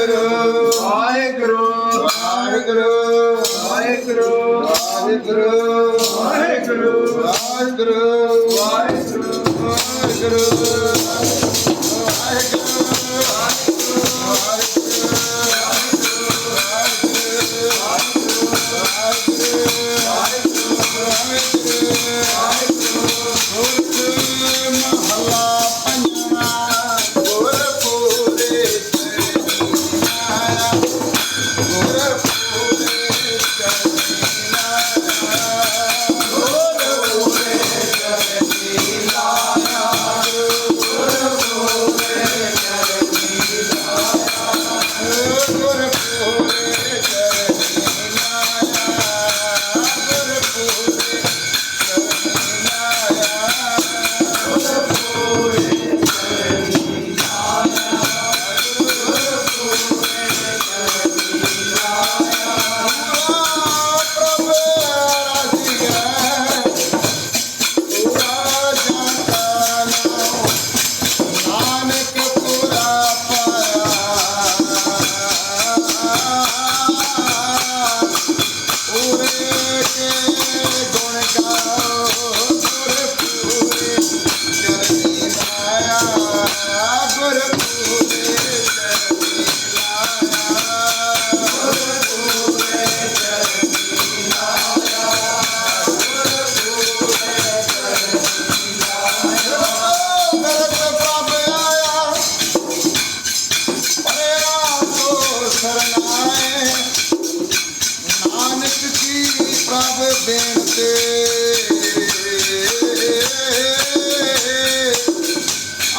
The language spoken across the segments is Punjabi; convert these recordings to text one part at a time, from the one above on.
ਵਾਹਿਗੁਰੂ ਵਾਹਿਗੁਰੂ ਵਾਹਿਗੁਰੂ ਵਾਹਿਗੁਰੂ ਵਾਹਿਗੁਰੂ ਵਾਹਿਗੁਰੂ ਵਾਹਿਗੁਰੂ ਵਾਹਿਗੁਰੂ ਵਾਹਿਗੁਰੂ Allah.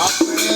अपने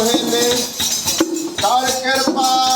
হেলে তার কৃপা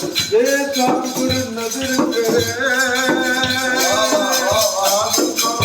ਜੇ ਸਤਿਗੁਰ ਨਜ਼ਰ ਕਰੇ ਆਪ ਕੋ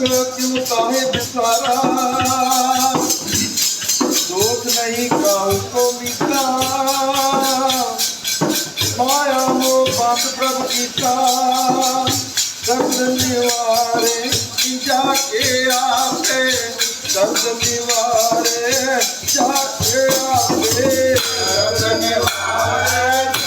ਸ਼ੁਕਰ ਕਿਉ ਕਾਹੇ ਵਿਸਾਰਾ? ਦੋਖ ਨਹੀਂ ਕਾਉ ਕੋ ਮਿਤਾ। ਮਾਇਆ ਮੋ ਬਾਤ ਪ੍ਰਭ ਕੀਤਾ। ਦਰਦ ਨਿਵਾਰੇ ਜਾ ਕੇ ਆਪੇ ਦਰਦ ਨਿਵਾਰੇ ਜਾ ਕੇ ਆਪੇ ਦਰਦ ਨਿਵਾਰੇ